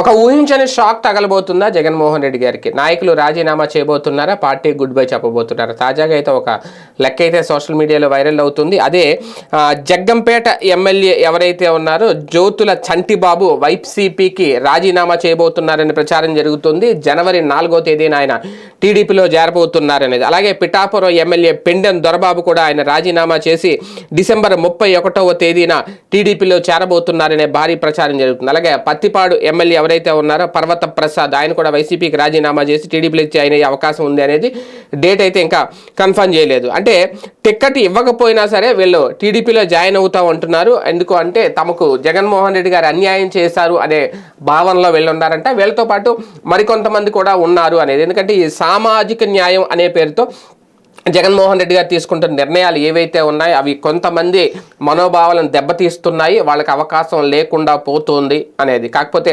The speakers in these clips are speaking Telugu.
ఒక ఊహించని షాక్ తగలబోతుందా జగన్మోహన్ రెడ్డి గారికి. నాయకులు రాజీనామా చేయబోతున్నారా? పార్టీ గుడ్ బై చెప్పబోతున్నారా? తాజాగా అయితే ఒక లెక్క అయితే సోషల్ మీడియాలో వైరల్ అవుతుంది. అదే జగ్గంపేట ఎమ్మెల్యే ఎవరైతే ఉన్నారో జ్యోతుల చంటిబాబు వైసీపీకి రాజీనామా చేయబోతున్నారని ప్రచారం జరుగుతుంది. జనవరి నాలుగో తేదీన ఆయన టీడీపీలో చేరబోతున్నారనేది అలాగే పిఠాపురం ఎమ్మెల్యే పెండెం దొరబాబు కూడా ఆయన రాజీనామా చేసి డిసెంబర్ ముప్పై ఒకటవ తేదీన టీడీపీలో చేరబోతున్నారనే భారీ ప్రచారం జరుగుతుంది. అలాగే పత్తిపాడు ఎమ్మెల్యే ఎవరైతే ఉన్నారో పర్వత ప్రసాద్ ఆయన కూడా వైసీపీకి రాజీనామా చేసి టీడీపీలో అయిన అవకాశం ఉంది అనేది డేట్ అయితే ఇంకా కన్ఫర్మ్ చేయలేదు. అంటే టిక్కెట్ ఇవ్వకపోయినా సరే వీళ్ళు టీడీపీలో జాయిన్ అవుతాం అంటున్నారు ఎందుకు అంటే తమకు జగన్మోహన్ రెడ్డి గారు అన్యాయం చేశారు అనే భావనలో వెళ్ళున్నారంట వీళ్ళతో పాటు మరికొంతమంది కూడా ఉన్నారు అనేది. ఎందుకంటే ఈ సామాజిక న్యాయం అనే పేరుతో జగన్మోహన్ రెడ్డి గారు తీసుకుంటున్న నిర్ణయాలు ఏవైతే ఉన్నాయో అవి కొంతమంది మనోభావాలను దెబ్బతీస్తున్నాయి వాళ్ళకి అవకాశం లేకుండా పోతుంది అనేది. కాకపోతే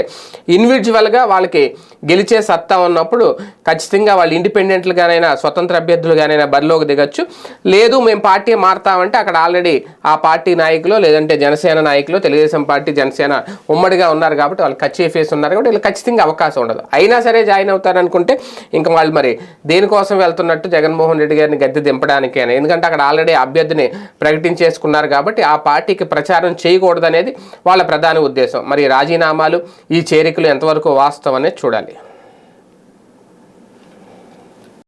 ఇండివిజువల్గా వాళ్ళకి గెలిచే సత్తా ఉన్నప్పుడు ఖచ్చితంగా వాళ్ళు ఇండిపెండెంట్లుగానైనా స్వతంత్ర అభ్యర్థులుగానైనా బరిలోకి దిగచ్చు. లేదు మేము పార్టీ మారుతామంటే అక్కడ ఆల్రెడీ ఆ పార్టీ నాయకులు లేదంటే జనసేన నాయకులు తెలుగుదేశం పార్టీ జనసేన ఉమ్మడిగా ఉన్నారు కాబట్టి వాళ్ళు ఖచ్చి ఫేస్ ఉన్నారు కాబట్టి వీళ్ళు ఖచ్చితంగా అవకాశం ఉండదు. అయినా సరే జాయిన్ అవుతారనుకుంటే ఇంకా వాళ్ళు మరి దేనికోసం వెళ్తున్నట్టు జగన్మోహన్ రెడ్డి అభ్యర్థిని గద్దె దింపడానికి అని ఎందుకంటే అక్కడ ఆల్రెడీ అభ్యర్థిని ప్రకటించేసుకున్నారు కాబట్టి ఆ పార్టీకి ప్రచారం చేయకూడదనేది వాళ్ళ ప్రధాన ఉద్దేశం. మరి రాజీనామాలు ఈ చేరికలు ఎంతవరకు వాస్తవం అనేది చూడాలి.